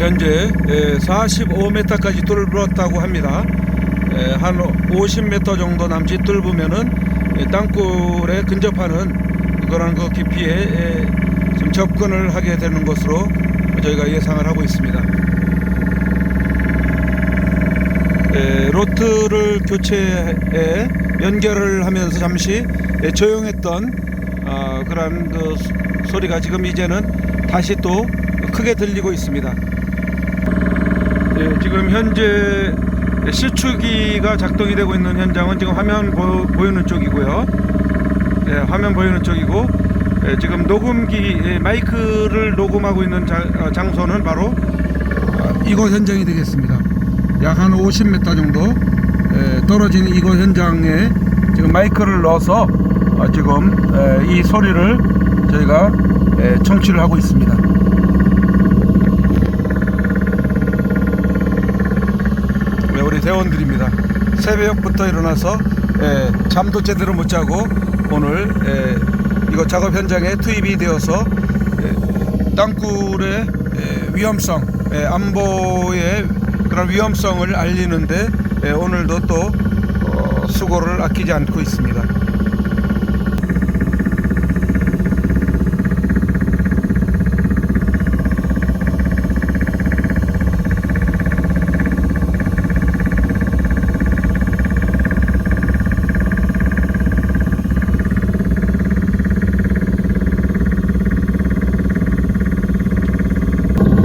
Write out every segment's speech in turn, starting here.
현재 45m까지 뚫었다고 합니다. 에, 한 50m 정도 남짓 뚫으면은 에, 땅굴에 근접하는 그런 그 깊이에 에, 좀 접근을 하게 되는 것으로 저희가 예상을 하고 있습니다. 에, 로트를 교체해 연결을 하면서 잠시 에, 조용했던 어, 그런 그 소- 소리가 지금 이제는 다시 또 크게 들리고 있습니다. 예, 지금 현재 실추기가 작동이 되고 있는 현장은 지금 화면 보, 이는 쪽이고요. 예, 화면 보이는 쪽이고 예, 지금 녹음기 예, 마이크를 녹음하고 있는 자- 어, 장소는 바로 어, 이곳 현장이 되겠습니다. 약 한 50m 정도 예, 떨어진 이곳 현장에 지금 마이크를 넣어서 어, 지금 예, 이 소리를 저희가 예, 청취를 하고 있습니다. 대원들입니다. 새벽부터 일어나서 예, 잠도 제대로 못 자고 오늘 예, 이거 작업 현장에 투입이 되어서 예, 땅굴의 예, 위험성, 예, 안보의 그런 위험성을 알리는데 예, 오늘도 또 어, 수고를 아끼지 않고 있습니다.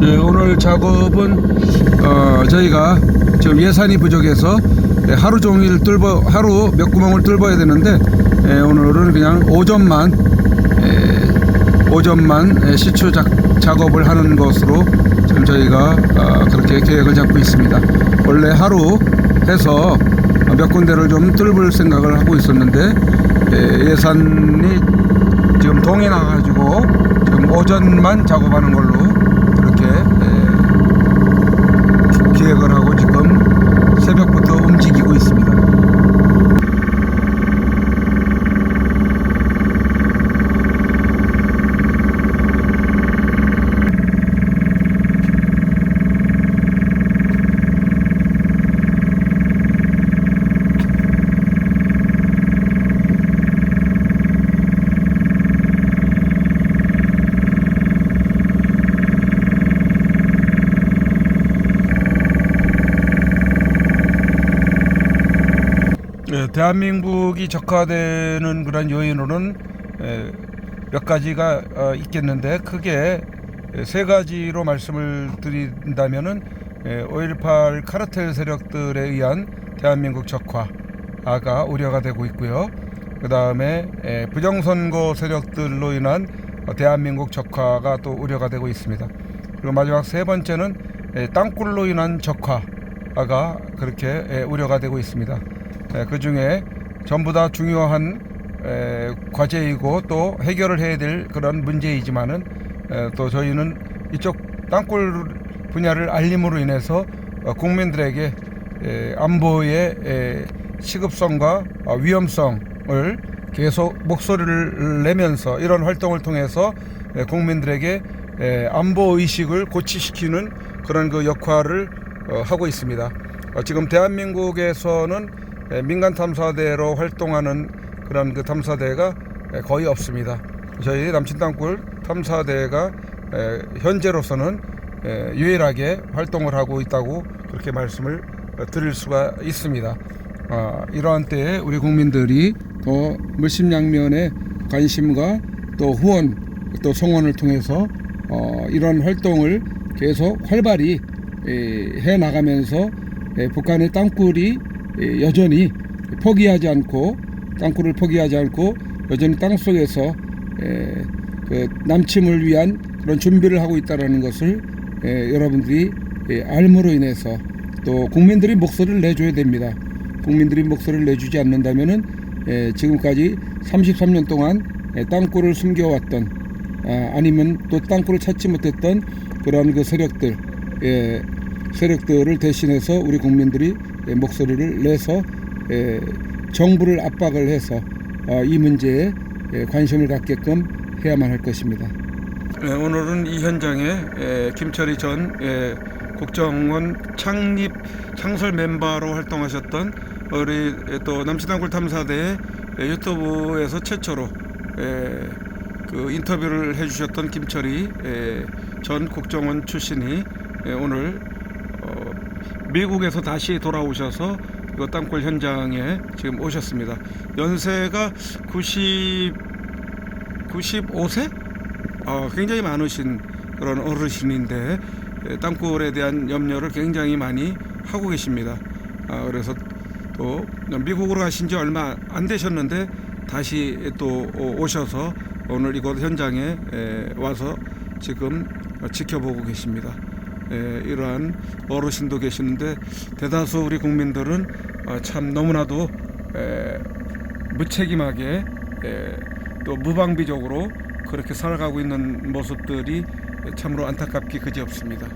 예, 오늘 작업은 어, 저희가 지금 예산이 부족해서 예, 하루 종일 뚫어 하루 몇 구멍을 뚫어야 되는데 예, 오늘은 그냥 오전만 예, 오전만 예, 시추 작, 작업을 하는 것으로 지금 저희가 어, 그렇게 계획을 잡고 있습니다. 원래 하루 해서 몇 군데를 좀 뚫을 생각을 하고 있었는데 예, 예산이 지금 동이 나가지고 지금 오전만 작업하는 걸로 그렇게 예, 기획을 하고 지금 새벽부터 움직이고 있습니다. 예, 대한민국이 적화되는 그런 요인으로는 예, 몇 가지가 어, 있겠는데 크게 예, 세 가지로 말씀을 드린다면은 예, 5.18 카르텔 세력들에 의한 대한민국 적화가 우려가 되고 있고요. 그 다음에 부정선거 세력들로 인한 어, 대한민국 적화가 또 우려가 되고 있습니다. 그리고 마지막 세 번째는 예, 땅굴로 인한 적화가 그렇게 예, 우려가 되고 있습니다. 그 중에 전부 다 중요한 에, 과제이고 또 해결을 해야 될 그런 문제이지만은 에, 또 저희는 이쪽 땅굴 분야를 알림으로 인해서 어, 국민들에게 에, 안보의 에, 시급성과 어, 위험성을 계속 목소리를 내면서 이런 활동을 통해서 에, 국민들에게 에, 안보 의식을 고취시키는 그런 그 역할을 어, 하고 있습니다. 어, 지금 대한민국에서는 에, 민간 탐사대로 활동하는 그런 그 탐사대가 에, 거의 없습니다. 저희 남친 땅굴 탐사대가 에, 현재로서는 에, 유일하게 활동을 하고 있다고 그렇게 말씀을 어, 드릴 수가 있습니다. 아, 이러한 때에 우리 국민들이 더 물심양면의 관심과 또 후원 또 성원을 통해서 어, 이런 활동을 계속 활발히 에, 해 나가면서 에, 북한의 땅굴이 에, 여전히 포기하지 않고 땅굴을 포기하지 않고 여전히 땅 속에서 에, 그 남침을 위한 그런 준비를 하고 있다는 것을 에, 여러분들이 에, 알므로 인해서 또 국민들이 목소리를 내줘야 됩니다. 국민들이 목소리를 내주지 않는다면은 에, 지금까지 33년 동안 에, 땅굴을 숨겨왔던 아, 아니면 또 땅굴을 찾지 못했던 그런 그 세력들 예, 세력들을 대신해서 우리 국민들이 예, 목소리를 내서 예, 정부를 압박을 해서 어, 이 문제에 예, 관심을 갖게끔 해야만 할 것입니다. 예, 오늘은 이 현장에 예, 김철희 전 예, 국정원 창립 창설 멤버로 활동하셨던 우리 예, 또 남신당굴 탐사대 예, 유튜브에서 최초로 예, 그 인터뷰를 해주셨던 김철희 예, 전 국정원 출신이 예, 오늘 어, 미국에서 다시 돌아오셔서 이거 땅굴 현장에 지금 오셨습니다. 연세가 90 95세? 어, 굉장히 많으신 그런 어르신인데 에, 땅굴에 대한 염려를 굉장히 많이 하고 계십니다. 아, 그래서 또 미국으로 가신 지 얼마 안 되셨는데 다시 또 오- 오셔서 오늘 이곳 현장에 에, 와서 지금 지켜보고 계십니다. 에, 이러한 어르신도 계시는데 대다수 우리 국민들은 어, 참 너무나도 에, 무책임하게 에, 또 무방비적으로 그렇게 살아가고 있는 모습들이 참으로 안타깝기 그지없습니다.